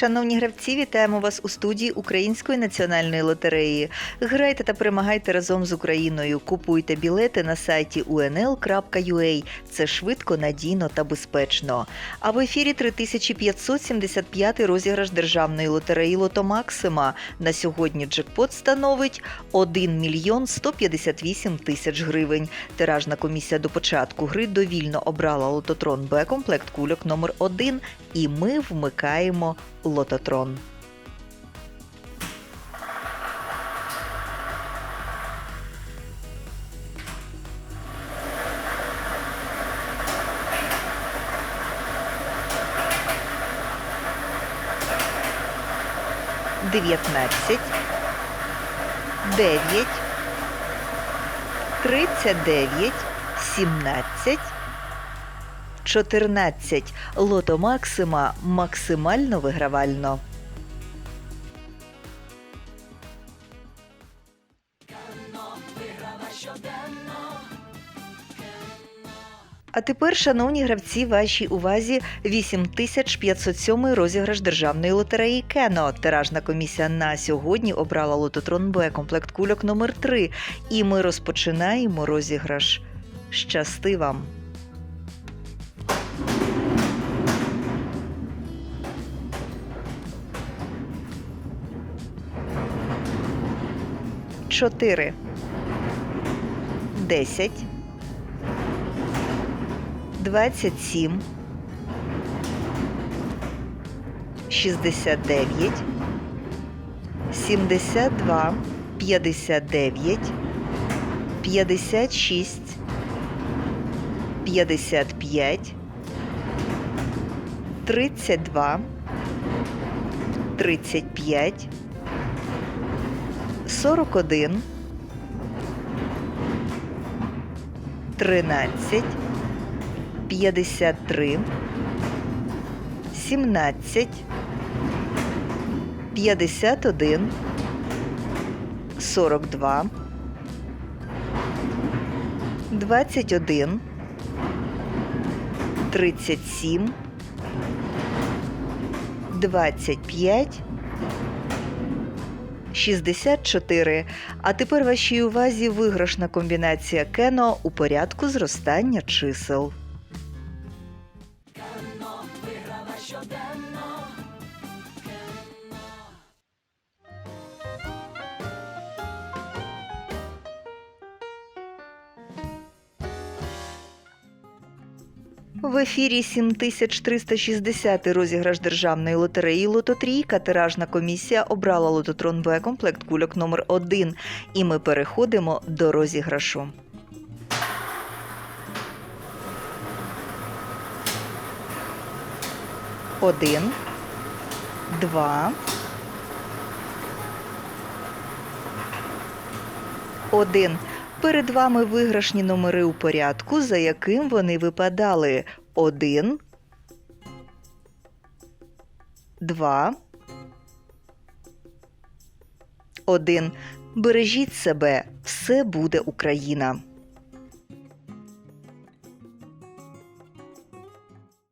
Шановні гравці, вітаємо вас у студії Української національної лотереї. Грайте та перемагайте разом з Україною. Купуйте білети на сайті unl.ua. Це швидко, надійно та безпечно. А в ефірі 3575 розіграш державної лотереї Лото Максима. На сьогодні джекпот становить 1 мільйон 158 тисяч гривень. Тиражна комісія до початку гри довільно обрала лототрон Б комплект кульок номер 1 і ми вмикаємо лототрон. Дев'ятнадцять, дев'ять, тридцять дев'ять, сімнадцять. 14. Лото Максима максимально вигравально. А тепер, шановні гравці, вашій увазі 8507 розіграш державної лотереї Кено. Тиражна комісія на сьогодні обрала лототрон Б комплект кульок номер 3 І ми розпочинаємо розіграш. Щасти вам! Чотири. Десять. Двадцять сім. Шістдесят дев'ять. Сімдесят два. П'ятдесят дев'ять. П'ятдесят шість. П'ятдесят п'ять. Тридцять два. Тридцять п'ять. 41, 13, 53, 17, 51, 42, 21, 37, 25, 64. А тепер вашій увазі виграшна комбінація кено у порядку зростання чисел. В ефірі 7360 розіграш державної лотереї Лототрійка. Тиражна комісія обрала лототрон Б комплект кульок номер 1 І ми переходимо до розіграшу. Один, два, один. Перед вами виграшні номери у порядку, за яким вони випадали. Один, два, один. Бережіть себе, все буде Україна.